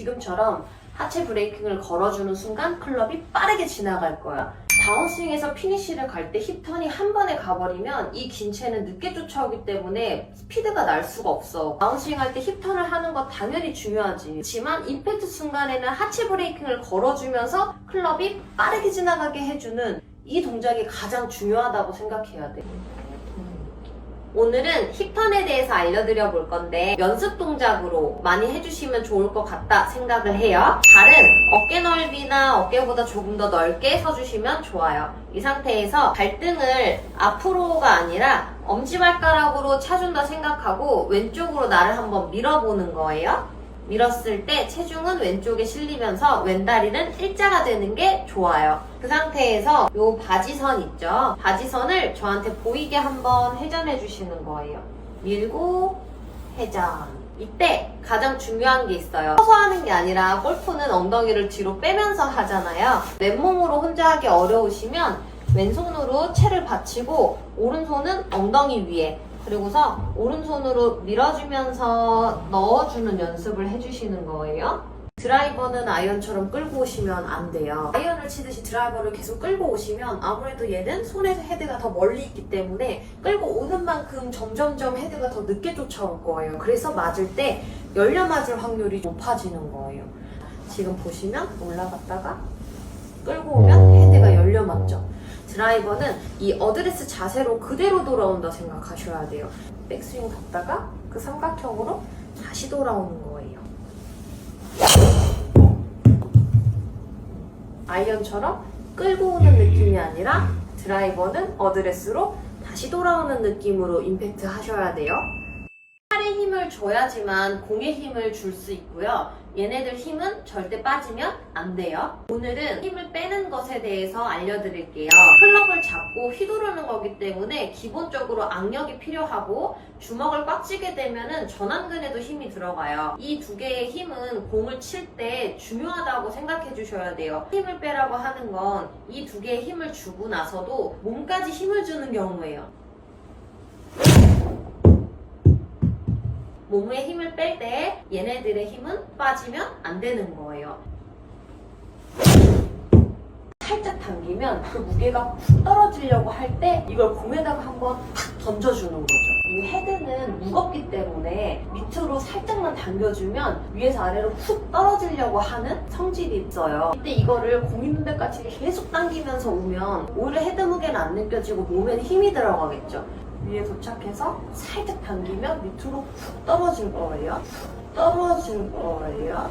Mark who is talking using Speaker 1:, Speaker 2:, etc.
Speaker 1: 지금처럼 하체 브레이킹을 걸어주는 순간 클럽이 빠르게 지나갈 거야. 다운스윙에서 피니쉬를 갈 때 힙턴이 한 번에 가버리면 이긴 채는 늦게 쫓아오기 때문에 스피드가 날 수가 없어. 다운스윙 할 때 힙턴을 하는 건 당연히 중요하지. 그렇지만 임팩트 순간에는 하체 브레이킹을 걸어주면서 클럽이 빠르게 지나가게 해주는 이 동작이 가장 중요하다고 생각해야 돼. 오늘은 힙턴에 대해서 알려드려 볼 건데 연습 동작으로 많이 해주시면 좋을 것 같다 생각을 해요. 발은 어깨 넓이나 어깨보다 조금 더 넓게 서주시면 좋아요. 이 상태에서 발등을 앞으로가 아니라 엄지발가락으로 차준다 생각하고 왼쪽으로 나를 한번 밀어보는 거예요. 밀었을 때 체중은 왼쪽에 실리면서 왼다리는 일자가 되는 게 좋아요. 그 상태에서 요 바지선 있죠? 바지선을 저한테 보이게 한번 회전해 주시는 거예요. 밀고 회전. 이때 가장 중요한 게 있어요. 서서 하는 게 아니라 골프는 엉덩이를 뒤로 빼면서 하잖아요. 맨몸으로 혼자 하기 어려우시면 왼손으로 채를 받치고 오른손은 엉덩이 위에 그리고서 오른손으로 밀어주면서 넣어주는 연습을 해주시는 거예요. 드라이버는 아이언처럼 끌고 오시면 안 돼요. 아이언을 치듯이 드라이버를 계속 끌고 오시면 아무래도 얘는 손에서 헤드가 더 멀리 있기 때문에 끌고 오는 만큼 점점점 헤드가 더 늦게 쫓아올 거예요. 그래서 맞을 때 열려 맞을 확률이 높아지는 거예요. 지금 보시면 올라갔다가 끌고 오면 헤드가 맞죠. 드라이버는 이 어드레스 자세로 그대로 돌아온다 생각하셔야 돼요. 백스윙 갔다가 그 삼각형으로 다시 돌아오는 거예요. 아이언처럼 끌고 오는 느낌이 아니라 드라이버는 어드레스로 다시 돌아오는 느낌으로 임팩트 하셔야 돼요. 팔에 힘을 줘야지만 공에 힘을 줄 수 있고요. 얘네들 힘은 절대 빠지면 안 돼요. 오늘은 힘을 빼는 것에 대해서 알려드릴게요. 클럽을 잡고 휘두르는 거기 때문에 기본적으로 악력이 필요하고 주먹을 꽉 쥐게 되면은 전완근에도 힘이 들어가요. 이 두 개의 힘은 공을 칠 때 중요하다고 생각해 주셔야 돼요. 힘을 빼라고 하는 건 이 두 개의 힘을 주고 나서도 몸까지 힘을 주는 경우예요. 몸에 힘을 뺄 때 얘네들의 힘은 빠지면 안 되는 거예요. 살짝 당기면 그 무게가 푹 떨어지려고 할 때 이걸 공에다가 한번 탁 던져주는 거죠. 이 헤드는 무겁기 때문에 밑으로 살짝만 당겨주면 위에서 아래로 푹 떨어지려고 하는 성질이 있어요. 이때 이거를 공 있는 데까지 계속 당기면서 오면 오히려 헤드 무게는 안 느껴지고 몸에는 힘이 들어가겠죠. 위에 도착해서 살짝 당기면 밑으로 푹 떨어질 거예요. 푹 떨어질 거예요.